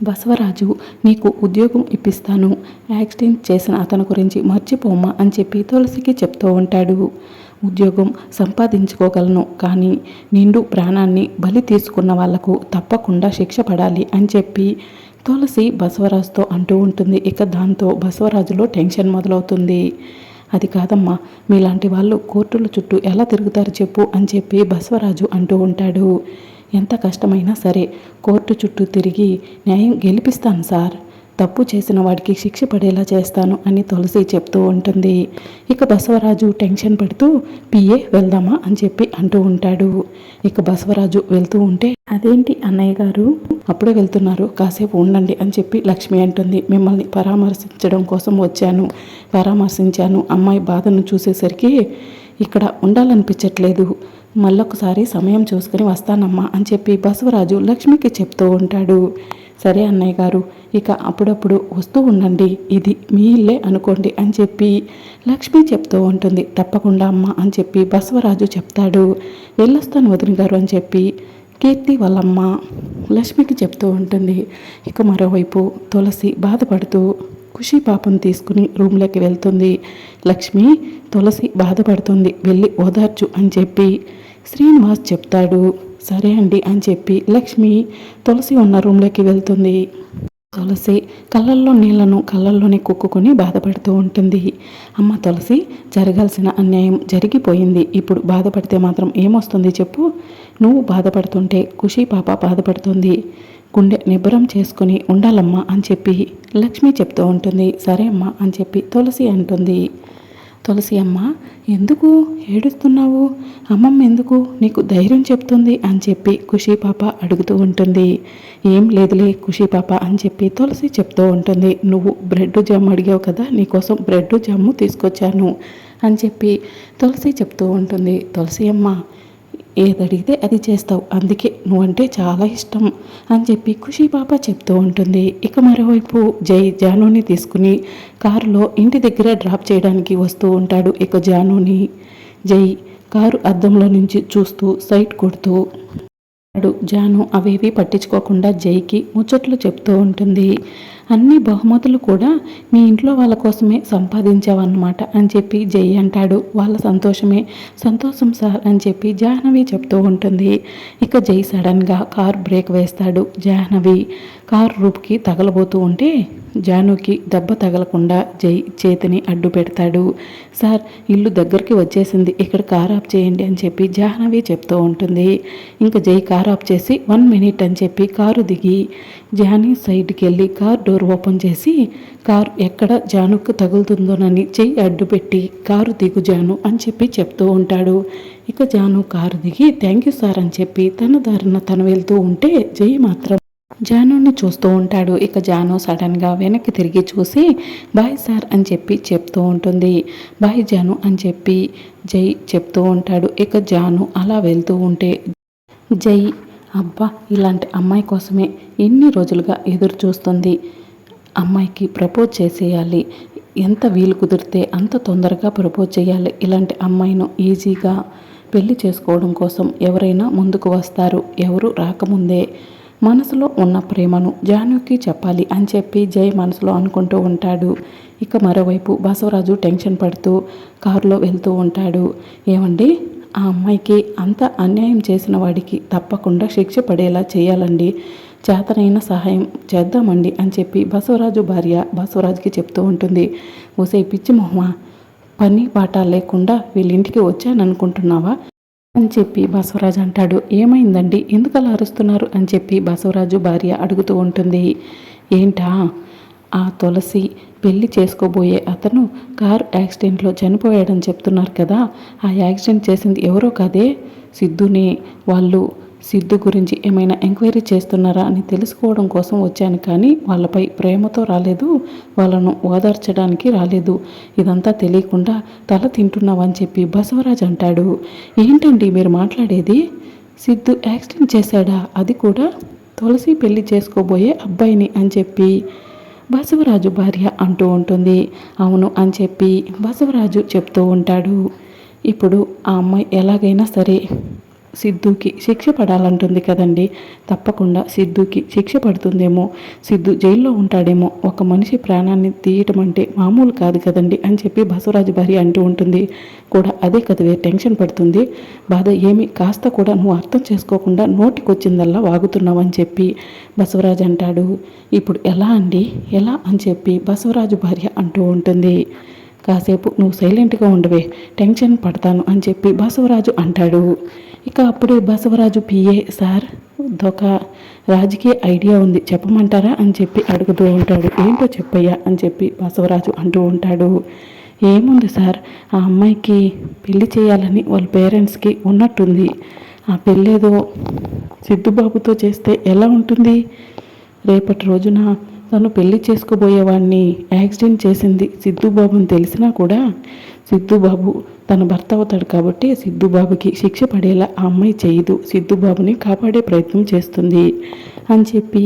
బసవరాజు నీకు ఉద్యోగం ఇప్పిస్తాను. యాక్సిడెంట్ చేసిన అతని గురించి మర్చిపోమ్మా అని చెప్పి తులసికి చెప్తూ ఉంటాడు. ఉద్యోగం సంపాదించుకోగలను కానీ నిండు ప్రాణాన్ని బలి తీసుకున్న వాళ్ళకు తప్పకుండా శిక్ష పడాలి అని చెప్పి తులసి బసవరాజుతో అంటూ ఉంటుంది. ఇక దాంతో బసవరాజులో టెన్షన్ మొదలవుతుంది. అది కాదమ్మా మీలాంటి వాళ్ళు కోర్టుల చుట్టూ ఎలా తిరుగుతారు చెప్పు అని చెప్పి బసవరాజు అంటూ ఉంటాడు. ఎంత కష్టమైనా సరే కోర్టు చుట్టూ తిరిగి న్యాయం గెలిపిస్తాను సార్. తప్పు చేసిన వాడికి శిక్ష పడేలా చేస్తాను అని తులసి చెప్తూ ఉంటుంది. ఇక బసవరాజు టెన్షన్ పడుతూ పిఏ వెళ్దామా? అని చెప్పి అంటూ ఉంటాడు. ఇక బసవరాజు వెళ్తూ ఉంటే అదేంటి అన్నయ్య గారు? అప్పుడే వెళ్తున్నారు. కాసేపు ఉండండి అని చెప్పి లక్ష్మి అంటుంది. మిమ్మల్ని పరామర్శించడం కోసం వచ్చాను. పరామర్శించాను. అమ్మాయి బాధను చూసేసరికి ఇక్కడ ఉండాలనిపించట్లేదు. మళ్ళొకసారి సమయం చూసుకుని వస్తానమ్మా అని చెప్పి బసవరాజు లక్ష్మికి చెప్తూ ఉంటాడు. సరే అన్నయ్య గారు ఇక అప్పుడప్పుడు వస్తూ ఉండండి. ఇది మీ ఇల్లే అనుకోండి అని చెప్పి లక్ష్మి చెప్తూ ఉంటుంది. తప్పకుండా అమ్మ అని చెప్పి బసవరాజు చెప్తాడు. వెళ్ళొస్తాను వదిన గారు అని చెప్పి కీర్తి వాళ్ళమ్మ లక్ష్మికి చెప్తూ ఉంటుంది. ఇక మరోవైపు తులసి బాధపడుతూ ఖుషి పాపం తీసుకుని రూమ్లోకి వెళ్తుంది. లక్ష్మి తులసి బాధపడుతుంది. వెళ్ళి ఓదార్చు అని చెప్పి శ్రీనివాస్ చెప్తాడు. సరే అండి అని చెప్పి లక్ష్మి తులసి ఉన్న రూమ్లోకి వెళ్తుంది. తులసి కళ్ళల్లో నీళ్ళను కళ్ళల్లోనే కుక్కుకొని బాధపడుతూ ఉంటుంది. అమ్మ తులసి జరగాల్సిన అన్యాయం జరిగిపోయింది. ఇప్పుడు బాధపడితే మాత్రం ఏమొస్తుంది చెప్పు. నువ్వు బాధపడుతుంటే ఖుషీ పాప బాధపడుతుంది. గుండె నిబ్బరం చేసుకుని ఉండాలమ్మా అని చెప్పి లక్ష్మి చెప్తూ ఉంటుంది. సరే అమ్మా అని చెప్పి తులసి అంటుంది. తులసి అమ్మ ఎందుకు ఏడుస్తున్నావు? అమ్మమ్మ ఎందుకు నీకు ధైర్యం చెప్తుంది అని చెప్పి ఖుషీ పాప అడుగుతూ ఉంటుంది. ఏం లేదులే ఖుషీ పాప అని చెప్పి తులసి చెప్తూ ఉంటుంది. నువ్వు బ్రెడ్ జామ్ అడిగావు కదా నీకోసం బ్రెడ్ జాము తీసుకొచ్చాను అని చెప్పి తులసి చెప్తూ ఉంటుంది. తులసి అమ్మ ఏదడిగితే అది చేస్తావు. అందుకే నువ్వంటే చాలా ఇష్టం అని చెప్పి ఖుషి పాప చెప్తూ ఉంటుంది. ఇక మరోవైపు జై జానుని తీసుకుని కారులో ఇంటి దగ్గర డ్రాప్ చేయడానికి వస్తూ ఉంటాడు ఇక జానుని. జై కారు అద్దంలో నుంచి చూస్తూ సైట్ కొడుతూ జాను అవేవి పట్టించుకోకుండా జైకి ముచ్చట్లు చెప్తూ ఉంటుంది. అన్ని బహుమతులు కూడా మీ ఇంట్లో వాళ్ళ కోసమే సంపాదించావన్నమాట అని చెప్పి జై అంటాడు. వాళ్ళ సంతోషమే. సంతోషం సార్ అని చెప్పి జాహ్నవి చెప్తూ ఉంటుంది. ఇక జై సడన్గా కార్ బ్రేక్ వేస్తాడు జాహ్నవి. కార్ రూప్కి తగలబోతూ ఉంటే జానుకి దెబ్బ తగలకుండా జై చేతిని అడ్డు పెడతాడు. సార్ ఇల్లు దగ్గరికి వచ్చేసింది. ఇక్కడ కార్ ఆఫ్ చేయండి అని చెప్పి జాహ్నవి చెప్తూ ఉంటుంది. ఇంకా జై కార్ ఆఫ్ చేసి వన్ మినిట్ అని చెప్పి కారు దిగి జానీ సైడ్కి వెళ్ళి కార్ డోర్ ఓపెన్ చేసి కారు ఎక్కడ జానుకు తగులుతుందోనని చెయ్యి అడ్డుపెట్టి కారు దిగు జాను అని చెప్పి చెప్తూ ఉంటాడు. ఇక జాను కారు దిగి థ్యాంక్ యూ సార్ అని చెప్పి తన దారిన తను వెళ్తూ ఉంటే జై మాత్రం జానుని చూస్తూ ఉంటాడు. ఇక జాను సడన్గా వెనక్కి తిరిగి చూసి బాయ్ సార్ అని చెప్పి చెప్తూ ఉంటుంది. బాయ్ జాను అని చెప్పి జై చెప్తూ ఉంటాడు. ఇక జాను అలా వెళ్తూ ఉంటే జై అబ్బా ఇలాంటి అమ్మాయి కోసమే ఎన్ని రోజులుగా ఎదురు చూస్తుంది? అమ్మాయికి ప్రపోజ్ చేసేయాలి. ఎంత వీలు కుదిరితే అంత తొందరగా ప్రపోజ్ చేయాలి. ఇలాంటి అమ్మాయిను ఈజీగా పెళ్ళి చేసుకోవడం కోసం ఎవరైనా ముందుకు వస్తారు. ఎవరు రాకముందే మనసులో ఉన్న ప్రేమను జానుకి చెప్పాలి అని చెప్పి జై మనసులో అనుకుంటూ ఉంటాడు. ఇక మరోవైపు బసవరాజు టెన్షన్ పడుతూ కారులో వెళ్తూ ఉంటాడు. ఏమండి? ఆ అమ్మాయికి అంత అన్యాయం చేసిన వాడికి తప్పకుండా శిక్ష పడేలా చేయాలండి. చేతనైన సహాయం చేద్దామండి అని చెప్పి బసవరాజు భార్య బసవరాజుకి చెప్తూ ఉంటుంది. ఊసే పిచ్చి మొహమా? పని పాట లేకుండా వీళ్ళింటికి వచ్చాననుకుంటున్నావా? అని చెప్పి బసవరాజు అంటాడు. ఏమైందండి? ఎందుకు అలా అరుస్తున్నారు? అని చెప్పి బసవరాజు భార్య అడుగుతూ ఉంటుంది. ఏంటా? ఆ తులసి పెళ్ళి చేసుకోబోయే అతను కారు యాక్సిడెంట్లో చనిపోయాడని చెప్తున్నారు కదా ఆ యాక్సిడెంట్ చేసింది ఎవరో కాదే? సిద్ధునే వాళ్ళు సిద్ధు గురించి ఏమైనా ఎంక్వైరీ చేస్తున్నారా అని తెలుసుకోవడం కోసం వచ్చాను కానీ వాళ్ళపై ప్రేమతో రాలేదు వాళ్ళను ఓదార్చడానికి రాలేదు. ఇదంతా తెలియకుండా తల తింటున్నావని చెప్పి బసవరాజ్ అంటాడు. ఏంటండి మీరు మాట్లాడేది? సిద్ధు యాక్సిడెంట్ చేశాడా? అది కూడా తులసి పెళ్ళి చేసుకోబోయే అబ్బాయిని అని చెప్పి బసవరాజు భార్య అంటూ ఉంటుంది. అవును అని చెప్పి బసవరాజు చెప్తూ ఉంటాడు. ఇప్పుడు ఆ అమ్మాయి ఎలాగైనా సరే సిద్ధుకి శిక్ష పడాలంటుంది కదండి. తప్పకుండా సిద్ధుకి శిక్ష పడుతుందేమో. సిద్ధు జైల్లో ఉంటాడేమో. ఒక మనిషి ప్రాణాన్ని తీయటం అంటే మామూలు కాదు కదండి అని చెప్పి బసవరాజు భార్య అంటూ ఉంటుంది. కూడా అదే కదవే టెన్షన్ పడుతుంది. బాధ ఏమి కాస్త కూడా నువ్వు అర్థం చేసుకోకుండా నోటికొచ్చిందల్లా వాగుతున్నావు అని చెప్పి బసవరాజు అంటాడు. ఇప్పుడు ఎలా అండి? ఎలా అని చెప్పి బసవరాజు భార్య అంటూ ఉంటుంది. కాసేపు నువ్వు సైలెంట్గా ఉండవే టెన్షన్ పడతాను అని చెప్పి బసవరాజు అంటాడు. ఇక అప్పుడే బసవరాజు పిఏ సార్ ఒక రాజకీయ ఐడియా ఉంది చెప్పమంటారా? అని చెప్పి అడుగుతూ ఉంటాడు. ఏంటో చెప్పయ్యా? అని చెప్పి బసవరాజు అంటూ ఉంటాడు. ఏముంది సార్ ఆ అమ్మాయికి పెళ్ళి చేయాలని వాళ్ళ పేరెంట్స్కి ఉన్నట్టుంది. ఆ పెళ్ళేదో సిద్ధుబాబుతో చేస్తే ఎలా ఉంటుంది? రేపటి రోజున తను పెళ్ళి చేసుకోబోయేవాడిని యాక్సిడెంట్ చేసింది సిద్ధుబాబుని తెలిసినా కూడా సిద్ధుబాబు తన భర్త అవుతాడు కాబట్టి సిద్ధుబాబుకి శిక్ష పడేలా ఆ అమ్మాయి చేయదు. సిద్ధుబాబుని కాపాడే ప్రయత్నం చేస్తుంది అని చెప్పి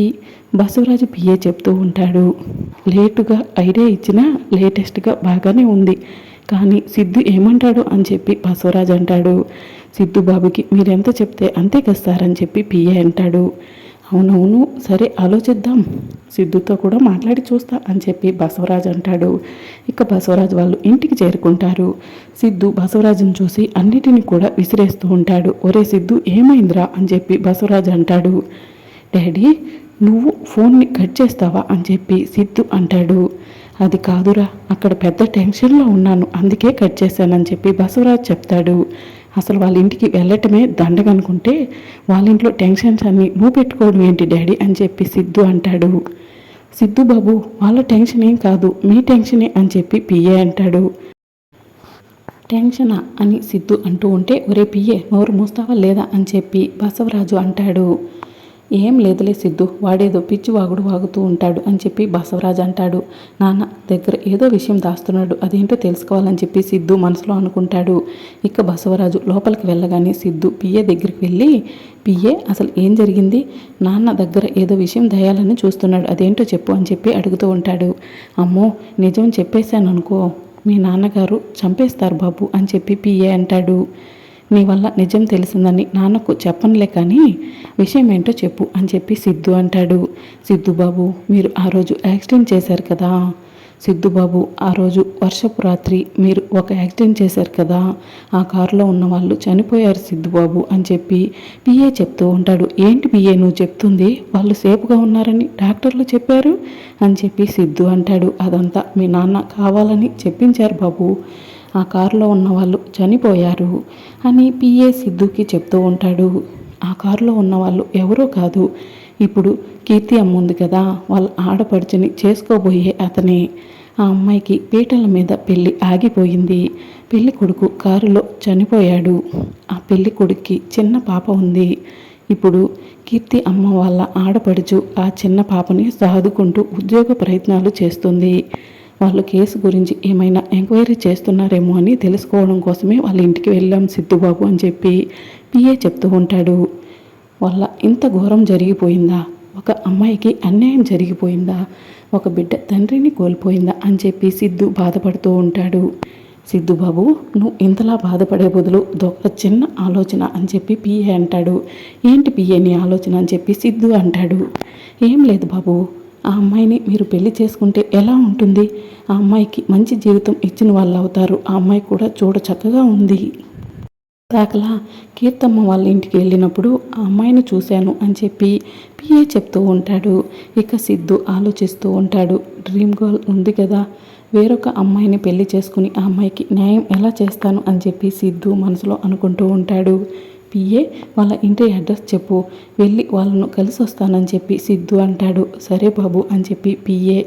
బసవరాజు పిఏ చెప్తూ ఉంటాడు. లేటుగా ఐడియా ఇచ్చినా లేటెస్ట్గా బాగానే ఉంది. కానీ సిద్ధు ఏమంటాడు అని చెప్పి బసవరాజు అంటాడు. సిద్ధుబాబుకి మీరెంత చెప్తే అంతే కదా సార్ అని చెప్పి పిఏ అంటాడు. అవునవును సరే ఆలోచిద్దాం. సిద్ధుతో కూడా మాట్లాడి చూస్తా అని చెప్పి బసవరాజు అంటాడు. ఇక బసవరాజు వాళ్ళు ఇంటికి చేరుకుంటారు. సిద్ధు బసవరాజును చూసి అన్నిటినీ కూడా విసిరేస్తూ ఉంటాడు. ఒరే సిద్ధు ఏమైందిరా అని చెప్పి బసవరాజు అంటాడు. డాడీ నువ్వు ఫోన్ని కట్ చేస్తావా అని చెప్పి సిద్ధు అంటాడు. అది కాదురా అక్కడ పెద్ద టెన్షన్లో ఉన్నాను అందుకే కట్ చేశానని చెప్పి బసవరాజు చెప్తాడు. అసలు వాళ్ళ ఇంటికి వెళ్ళటమే దండగనుకుంటే వాళ్ళ ఇంట్లో టెన్షన్స్ అన్నీ నువ్వు పెట్టుకోవడం ఏంటి డాడీ? అని చెప్పి సిద్ధు అంటాడు. సిద్ధు బాబు వాళ్ళ టెన్షన్ ఏం కాదు మీ టెన్షనే అని చెప్పి పిఏ అంటాడు. టెన్షనా? అని సిద్ధు అంటూ ఉంటే ఒరే పిఏ నోరు మూస్తావా లేదా? అని చెప్పి బసవరాజు అంటాడు. ఏం లేదులే సిద్ధు వాడేదో పిచ్చి వాగుడు వాగుతూ ఉంటాడు అని చెప్పి బసవరాజు అంటాడు. నాన్న దగ్గర ఏదో విషయం దాస్తున్నాడు అదేంటో తెలుసుకోవాలని చెప్పి సిద్ధు మనసులో అనుకుంటాడు. ఇక బసవరాజు లోపలికి వెళ్ళగానే సిద్ధు పిఏ దగ్గరికి వెళ్ళి పిఏ అసలు ఏం జరిగింది? నాన్న దగ్గర ఏదో విషయం దయాలని చూస్తున్నాడు అదేంటో చెప్పు అని చెప్పి అడుగుతూ ఉంటాడు. అమ్మో నిజం చెప్పేశాను అనుకో మీ నాన్నగారు చంపేస్తారు బాబు అని చెప్పి పిఏ అంటాడు. నీ వల్ల నిజం తెలిసిందని నాన్నకు చెప్పనులే కానీ విషయం ఏంటో చెప్పు అని చెప్పి సిద్ధు అంటాడు. సిద్ధుబాబు మీరు ఆ రోజు యాక్సిడెంట్ చేశారు కదా? సిద్ధుబాబు ఆ రోజు వర్షపు రాత్రి మీరు ఒక యాక్సిడెంట్ చేశారు కదా? ఆ కారులో ఉన్న వాళ్ళు చనిపోయారు సిద్ధుబాబు అని చెప్పి పిఏ చెప్తూ ఉంటాడు. ఏంటి పిఏ నువ్వు చెప్తుంది? వాళ్ళు సేఫ్గా ఉన్నారని డాక్టర్లు చెప్పారు అని చెప్పి సిద్ధు అంటాడు. అదంతా మీ నాన్న కావాలని చెప్పించారు బాబు. ఆ కారులో ఉన్న వాళ్ళు చనిపోయారు అని పిఏ సిద్ధుకి చెప్తూ ఉంటాడు. ఆ కారులో ఉన్న వాళ్ళు ఎవరో కాదు. ఇప్పుడు కీర్తి అమ్మ ఉంది కదా వాళ్ళ ఆడపడుచుని చేసుకోబోయే అతనే. ఆ అమ్మాయికి పీటల మీద పెళ్ళి ఆగిపోయింది. పెళ్ళి కొడుకు కారులో చనిపోయాడు. ఆ పెళ్ళి కొడుక్కి చిన్న పాప ఉంది. ఇప్పుడు కీర్తి అమ్మ వాళ్ళ ఆడపడుచు ఆ చిన్న పాపని సాదుకుంటూ ఉద్యోగ ప్రయత్నాలు చేస్తుంది. వాళ్ళు కేసు గురించి ఏమైనా ఎంక్వైరీ చేస్తున్నారేమో అని తెలుసుకోవడం కోసమే వాళ్ళ ఇంటికి వెళ్ళాం సిద్ధుబాబు అని చెప్పి పిఏ చెప్తూ ఉంటాడు. వాళ్ళ ఇంత ఘోరం జరిగిపోయిందా? ఒక అమ్మాయికి అన్యాయం జరిగిపోయిందా? ఒక బిడ్డ తండ్రిని కోల్పోయిందా? అని చెప్పి సిద్ధు బాధపడుతూ ఉంటాడు. సిద్ధుబాబు నువ్వు ఇంతలా బాధపడే బదులు ఒక చిన్న ఆలోచన అని చెప్పి పిఏ అంటాడు. ఏంటి పిఏ నీ ఆలోచన అని చెప్పి సిద్ధు అంటాడు. ఏం లేదు బాబు ఆ అమ్మాయిని మీరు పెళ్ళి చేసుకుంటే ఎలా ఉంటుంది? ఆ అమ్మాయికి మంచి జీవితం ఇచ్చిన వాళ్ళు అవుతారు. ఆ అమ్మాయి కూడా చూడ చక్కగా ఉంది. దాకలా కీర్తమ్మ వాళ్ళ ఇంటికి వెళ్ళినప్పుడు ఆ అమ్మాయిని చూశాను అని చెప్పి పిఏ చెప్తూ ఉంటాడు. ఇక సిద్ధు ఆలోచిస్తూ ఉంటాడు. డ్రీమ్ గర్ల్ ఉంది కదా. వేరొక అమ్మాయిని పెళ్ళి చేసుకుని ఆ అమ్మాయికి న్యాయం ఎలా చేస్తాను అని చెప్పి సిద్ధు మనసులో అనుకుంటూ ఉంటాడు. పిఏ వాళ్ళ ఇంటి అడ్రస్ చెప్పు. వెళ్ళి వాళ్ళను కలిసి వస్తానని చెప్పి సిద్ధు అంటాడు. సరే బాబు అని చెప్పి పిఏ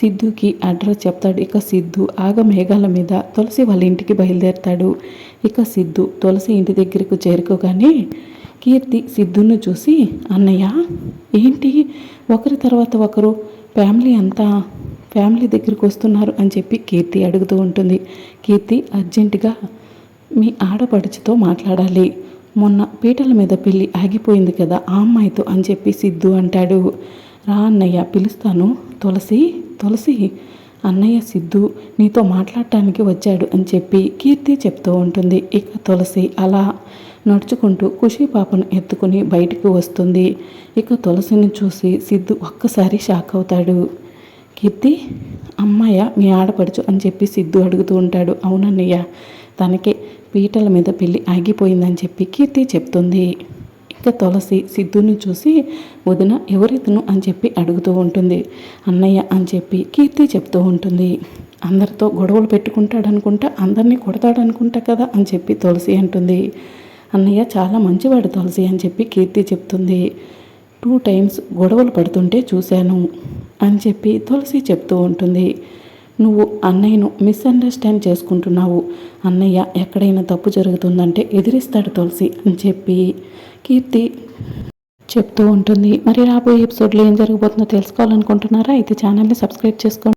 సిద్ధుకి అడ్రస్ చెప్తాడు. ఇక సిద్ధు ఆగ మేఘాల మీద తులసి వాళ్ళ ఇంటికి బయలుదేరుతాడు. ఇక సిద్ధు తులసి ఇంటి దగ్గరకు చేరుకోగానే కీర్తి సిద్ధును చూసి అన్నయ్య ఏంటి? ఒకరి తర్వాత ఒకరు ఫ్యామిలీ అంతా ఫ్యామిలీ దగ్గరికి వస్తున్నారు అని చెప్పి కీర్తి అడుగుతూ ఉంటుంది. కీర్తి అర్జెంటుగా మీ ఆడపడుచుతో మాట్లాడాలి. మొన్న పీటల మీద పెళ్ళి ఆగిపోయింది కదా ఆ అమ్మాయితో అని చెప్పి సిద్ధు అంటాడు. రా అన్నయ్య పిలుస్తాను. తులసి తులసి అన్నయ్య సిద్ధు నీతో మాట్లాడటానికి వచ్చాడు అని చెప్పి కీర్తి చెప్తూ ఉంటుంది. ఇక తులసి అలా నడుచుకుంటూ ఖుషి పాపను ఎత్తుకుని బయటికి వస్తుంది. ఇక తులసిని చూసి సిద్ధు ఒక్కసారి షాక్ అవుతాడు. కీర్తి అమ్మాయ మీ ఆడపడుచు అని చెప్పి సిద్ధు అడుగుతూ ఉంటాడు. అవునన్నయ్య తనకే పీటల మీద పెళ్ళి ఆగిపోయిందని చెప్పి కీర్తి చెప్తుంది. ఇంకా తులసి సిద్ధుని చూసి వదిన ఎవరితను అని చెప్పి అడుగుతూ ఉంటుంది. అన్నయ్య అని చెప్పి కీర్తి చెప్తూ ఉంటుంది. అందరితో గొడవలు పెట్టుకుంటాడనుకుంటా అందరినీ కొడతాడనుకుంటా కదా అని చెప్పి తులసి అంటుంది. అన్నయ్య చాలా మంచివాడు తులసి అని చెప్పి కీర్తి చెప్తుంది. టూ టైమ్స్ గొడవలు పడుతుంటే చూశాను అని చెప్పి తులసి చెప్తూ ఉంటుంది. నువ్వు అన్నయ్యను మిస్అండర్స్టాండ్ చేసుకుంటున్నావు. అన్నయ్య ఎక్కడైనా తప్పు జరుగుతుందంటే ఎదిరిస్తాడు తులసి అని చెప్పి కీర్తి చెప్తూ ఉంటుంది. మరి రాబోయే ఎపిసోడ్లో ఏం జరగబోతుందో తెలుసుకోవాలనుకుంటున్నారా? అయితే ఛానల్ని సబ్స్క్రైబ్ చేసుకోండి.